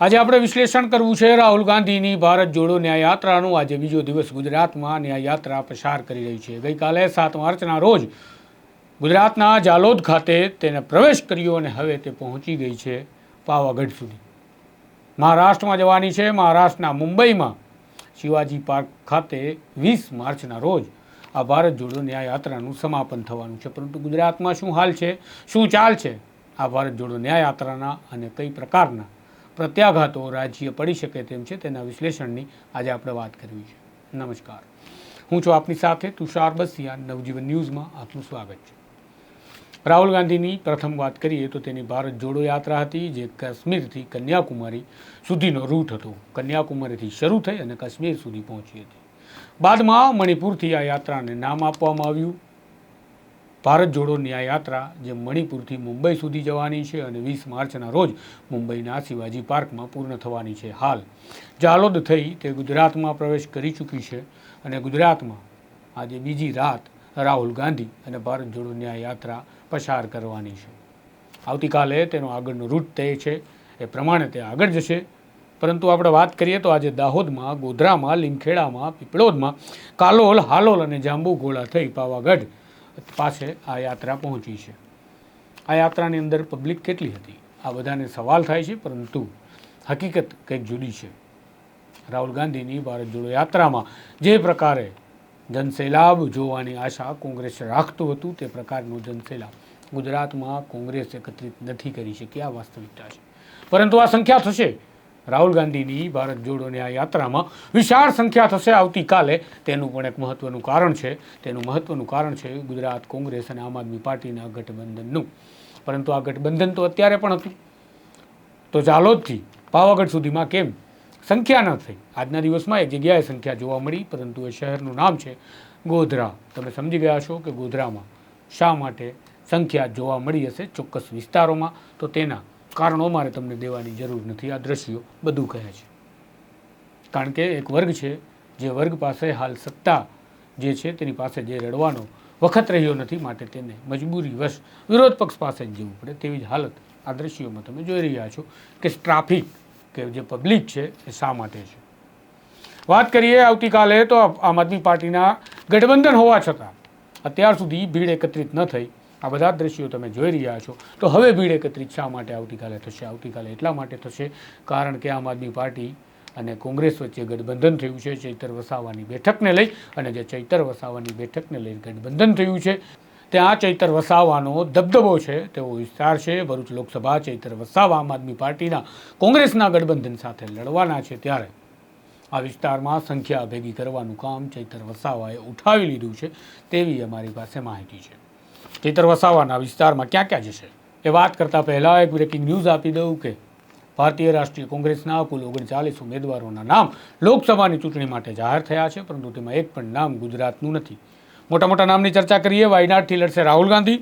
આજે આપણે વિશ્લેષણ કરવું છે રાહુલ ગાંધીની ભારત જોડો ન્યાય યાત્રાનું આજે બીજો દિવસ ગુજરાતમાં ન્યાય યાત્રા પસાર કરી રહી છે. ગઈકાલે સાત માર્ચના રોજ ગુજરાતના જાલોદ ખાતે તેને પ્રવેશ કર્યો અને હવે તે પહોંચી ગઈ છે પાવાગઢ સુધી. મહારાષ્ટ્રમાં જવાની છે. મહારાષ્ટ્રના મુંબઈમાં શિવાજી પાર્ક ખાતે વીસ માર્ચના રોજ આ ભારત જોડો ન્યાય યાત્રાનું સમાપન થવાનું છે. પરંતુ ગુજરાતમાં શું હાલ છે? શું ચાલ છે? આ ભારત જોડો ન્યાય યાત્રાના અને કઈ પ્રકારના પ્રત્યાઘાતો રાજ્ય પડી શકે તેમ છે, તેના વિશ્લેષણની આજે આપણે વાત કરવી છે. નમસ્કાર. હું છું આપની સાથે તુષાર બસિયા, નવજીવન ન્યૂઝમાં આપનું સ્વાગત છે. રાહુલ ગાંધીની પ્રથમ વાત કરીએ તો તેની ભારત જોડો યાત્રા હતી, જે કાશ્મીરથી કન્યાકુમારી સુધીનો રૂટ હતો. કન્યાકુમારીથી શરૂ થઈ અને કાશ્મીર સુધી પહોંચી હતી. બાદમાં મણિપુરથી આ યાત્રાને નામ આપવામાં આવ્યું. ભારત જોડો ન્યાય યાત્રા જે મણિપુરથી મુંબઈ સુધી જવાની છે અને વીસ માર્ચના રોજ મુંબઈના શિવાજી પાર્કમાં પૂર્ણ થવાની છે હાલ. જાલોદ થઈ તે ગુજરાતમાં પ્રવેશ કરી ચૂકી છે અને ગુજરાતમાં આજે બીજી રાત રાહુલ ગાંધી અને ભારત જોડો ન્યાય યાત્રા પસાર કરવાની છે. આવતીકાલે તેનો આગળનો રૂટ તય છે, એ પ્રમાણે તે આગળ જશે. પરંતુ આપણે વાત કરીએ તો આજે દાહોદમાં, ગોધરામાં, લીમખેડામાં, પીપળોદમાં કાલોલ, હાલોલ અને જાંબુઘોડા થઈ પાવાગઢ પાસે આ યાત્રા પહોંચી છે. આ યાત્રાની અંદર પબ્લિક કેટલી હતી? આ બધાને સવાલ થાય છે, પરંતુ હકીકત કંઈક જુદી છે. રાહુલ ગાંધીની ભારત જોડો યાત્રામાં જે પ્રકારે જનસેલાબ જોવાની આશા કોંગ્રેસ રાખતું હતું, તે પ્રકારનો જનસેલાબ ગુજરાતમાં કોંગ્રેસ એકત્રિત નથી કરી શકી, આ વાસ્તવિકતા છે. પરંતુ આ સંખ્યા થશે. રાહુલ ગાંધીની ભારત જોડોની આ યાત્રામાં વિશાળ સંખ્યા થશે. આવતીકાલે તેનું પણ એક મહત્વનું કારણ છે. તેનું મહત્વનું કારણ છે ગુજરાત કોંગ્રેસ અને આમ આદમી પાર્ટીના ગઠબંધનનું. પરંતુ આ ગઠબંધન તો અત્યારે પણ હતું. તો ઝાલોદથી પાવાગઢ સુધીમાં કેમ? સંખ્યા ન થઈ. આજના દિવસમાં એક જગ્યાએ સંખ્યા જોવા મળી, પરંતુ એ શહેરનું નામ છે ગોધરા. તમે સમજી ગયા છો કે ગોધરામાં શા માટે સંખ્યા જોવા મળી હશે ચોક્કસ વિસ્તારોમાં? તો તેના કારણો મારે તમને દેવાની જરૂર નથી. આ દ્રશ્યો બધું કહે છે. કારણ કે એક વર્ગ છે, જે વર્ગ પાસે હાલ સત્તા જે છે, તેની પાસે જે રડવાનો વખત રહ્યો નથી, માટે તેને મજબૂરી વશ વિરોધ પક્ષ પાસે જ જવું પડે. તેવી જ હાલત આ દ્રશ્યોમાં તમે જોઈ રહ્યા છો કે ટ્રાફિક કે જે પબ્લિક છે, એ શા માટે છે? વાત કરીએ આવતીકાલે તો આમ આદમી પાર્ટીના ગઠબંધન હોવા છતાં. અત્યાર સુધી ભીડ એકત્રિત ન થઈ. આ બધા દ્રશ્યો તમે જોઈ રહ્યા છો. તો હવે ભીડ એકત્રિત શા માટે આવતીકાલે થશે? આવતીકાલે એટલા માટે થશે કારણ કે આમ આદમી પાર્ટી અને કોંગ્રેસ વચ્ચે ગઠબંધન થયું છે, ચૈતર વસાવાની બેઠકને લઈ અને જે ચૈતર વસાવાની બેઠકને લઈ ગઠબંધન થયું છે, ત્યાં ચૈતર વસાવાનો દબદબો છે, તેવો વિસ્તાર છે. ભરૂચ લોકસભા ચૈતર વસાવા આમ આદમી પાર્ટીના કોંગ્રેસના ગઠબંધન સાથે લડવાના છે ત્યારે. આ વિસ્તારમાં સંખ્યા ભેગી કરવાનું કામ ચૈતર વસાવાએ ઉઠાવી લીધું છે, તેવી અમારી પાસે માહિતી છે. ચૈતર વસાવાના વિસ્તારમાં ક્યાં ક્યાં જશે? એ વાત કરતાં પહેલાં એક બ્રેકિંગ ન્યૂઝ આપી દઉં કે ભારતીય રાષ્ટ્રીય કોંગ્રેસના કુલ ઓગણચાલીસ ઉમેદવારોના નામ લોકસભાની ચૂંટણી માટે જાહેર થયા છે, પરંતુ તેમાં એક પણ નામ ગુજરાતનું નથી. મોટા મોટા નામની ચર્ચા કરીએ. વાયનાડથી લડશે રાહુલ ગાંધી,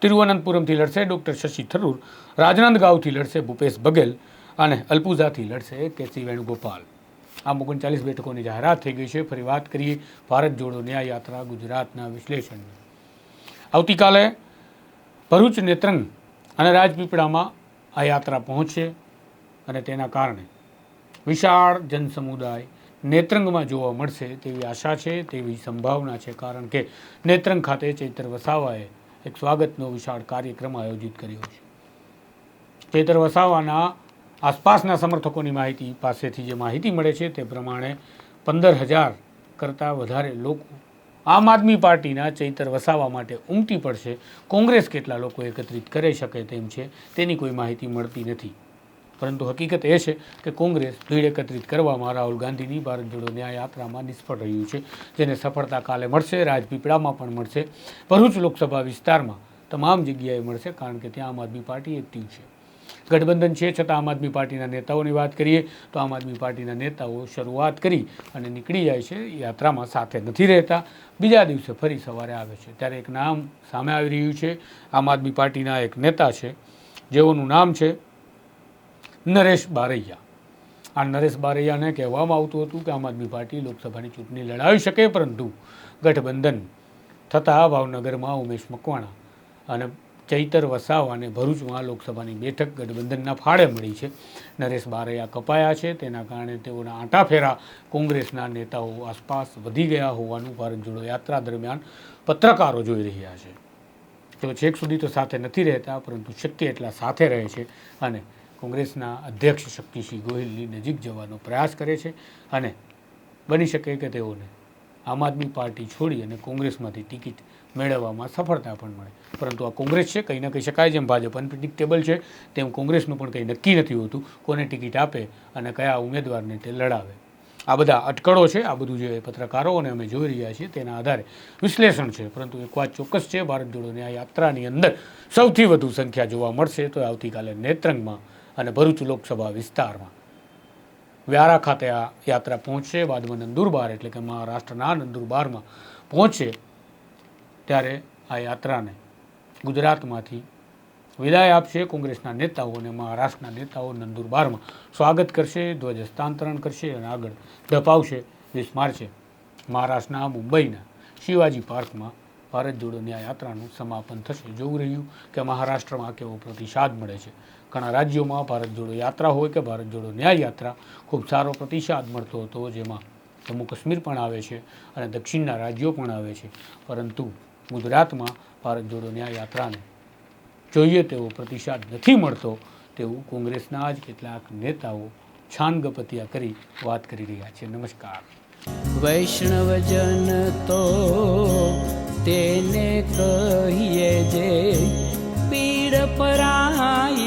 તિરુવનંતપુરમથી લડશે ડૉક્ટર શશી થરૂર, રાજનંદગાંવથી લડશે ભૂપેશ બઘેલ અને અલ્પુઝાથી લડશે કેસી વેણુગોપાલ. આમ ઓગણચાલીસ બેઠકોની જાહેરાત થઈ ગઈ છે. ફરી વાત કરીએ. ભારત જોડો ન્યાય યાત્રા ગુજરાતના વિશ્લેષણની. આવતીકાલે ભરૂચ નેત્રંગ અને રાજપીપળામાં આ યાત્રા પહોંચશે અને તેના કારણે વિશાળ જનસમુદાય નેત્રંગમાં જોવા મળશે તેવી આશા છે, તેવી સંભાવના છે. કારણ કે નેત્રંગ ખાતે ચૈતર વસાવાએ એક સ્વાગતનો વિશાળ કાર્યક્રમ આયોજિત કર્યો છે. ચૈતર વસાવાના આસપાસના સમર્થકોની માહિતી પાસેથી જે માહિતી મળે છે, તે પ્રમાણે પંદર હજાર કરતાં વધારે લોકો આમ આદમી પાર્ટીના ચૈતર વસાવા માટે ઉમટી પડશે. કોંગ્રેસ કેટલા લોકો એકત્રિત કરી શકે તેમ છે, તેની કોઈ માહિતી મળતી નથી. પરંતુ હકીકત એ છે કે કોંગ્રેસ ભીડ એકત્રિત કરવામાં રાહુલ ગાંધીની ભારત જોડો ન્યાય યાત્રામાં નિષ્ફળ રહ્યું છે, જેને સફળતા કાલે મળશે, રાજપીપળામાં પણ મળશે. ભરૂચ લોકસભા વિસ્તારમાં તમામ જગ્યાએ મળશે કારણ કે ત્યાં આમ આદમી પાર્ટી એક્ટિવ છે. ગઠબંધન છે, છતાં આમ આદમી પાર્ટીના નેતાઓની વાત કરીએ તો આમ આદમી પાર્ટીના નેતાઓ શરૂઆત કરી અને નીકળી જાય છે, યાત્રામાં સાથે નથી રહેતા. બીજા દિવસે ફરી સવારે આવે છે, ત્યારે એક નામ સામે આવી રહ્યું છે, આમ આદમી પાર્ટીના એક નેતા છે, જેઓનું નામ છે નરેશ બારૈયા. આ નરેશ બારૈયાને કહેવામાં આવતું હતું કે આમ આદમી પાર્ટી લોકસભાની ચૂંટણી લડાવી શકે, પરંતુ ગઠબંધન થતાં ભાવનગરમાં ઉમેશ મકવાણા અને ચૈતર વસાવાને ભરૂચમાં લોકસભાની બેઠક ગઠબંધનના ફાળે મળી છે. નરેશ બારૈયા કપાયા છે. તેના કારણે તેઓના આંટાફેરા કોંગ્રેસના નેતાઓ આસપાસ વધી ગયા હોવાનું ભારત જોડો યાત્રા દરમિયાન પત્રકારો જોઈ રહ્યા છે. તેઓ છેક સુધી તો સાથે નથી રહેતા, પરંતુ શક્ય એટલા સાથે રહે છે અને કોંગ્રેસના અધ્યક્ષ શક્તિસિંહ ગોહિલની નજીક જવાનો પ્રયાસ કરે છે અને બની શકે કે તેઓને આમ આદમી પાર્ટી છોડી અને કોંગ્રેસમાંથી ટિકિટ મેળવવામાં સફળતા પણ મળે. પરંતુ આ કોંગ્રેસ છે, કંઈ ન કહી શકાય જેમ ભાજપ અનપ્રિડિક્ટેબલ છે, તેમ કોંગ્રેસનું પણ કંઈ નક્કી નથી હોતું, કોને ટિકિટ આપે અને કયા ઉમેદવારને તે લડાવે. આ બધા અટકળો છે, આ બધું જે પત્રકારોને અમે જોઈ રહ્યા છીએ તેના આધારે વિશ્લેષણ છે. પરંતુ એક વાત ચોક્કસ છે, ભારત જોડોની આ યાત્રાની અંદર સૌથી વધુ સંખ્યા જોવા મળશે તો આવતીકાલે નેત્રંગમાં અને ભરૂચ લોકસભા વિસ્તારમાં. વ્યારા ખાતે આ યાત્રા પહોંચશે બાદમાં નંદુરબાર એટલે કે મહારાષ્ટ્રના નંદુરબારમાં પહોંચે ત્યારે આ યાત્રાને ગુજરાતમાંથી વિદાય આપશે કોંગ્રેસના નેતાઓ અને મહારાષ્ટ્રના નેતાઓ નંદુરબારમાં. સ્વાગત કરશે, ધ્વજ હસ્તાંતરણ કરશે અને આગળ ધપાવશે, વીસ માર્ચે મહારાષ્ટ્રના મુંબઈના શિવાજી પાર્કમાં ભારત જોડો આ યાત્રાનું સમાપન થશે. જોવું રહ્યું કે મહારાષ્ટ્રમાં કેવો પ્રતિસાદ મળે છે. ઘણા રાજ્યોમાં ભારત જોડો યાત્રા હોય કે ભારત જોડો ન્યાય યાત્રા, ખૂબ સારો પ્રતિસાદ મળતો હતો, જેમાં જમ્મુ કાશ્મીર પણ આવે છે અને દક્ષિણના રાજ્યો પણ આવે છે. પરંતુ ગુજરાતમાં ભારત જોડો ન્યાય યાત્રાને જોઈએ તેવો પ્રતિસાદ નથી મળતો તેવું કોંગ્રેસના જ કેટલાક નેતાઓ છાનગપતિયા કરી વાત કરી રહ્યા છે. નમસ્કાર. વૈષ્ણવજન તો તેને કહીએ જે પીડ પરાઈ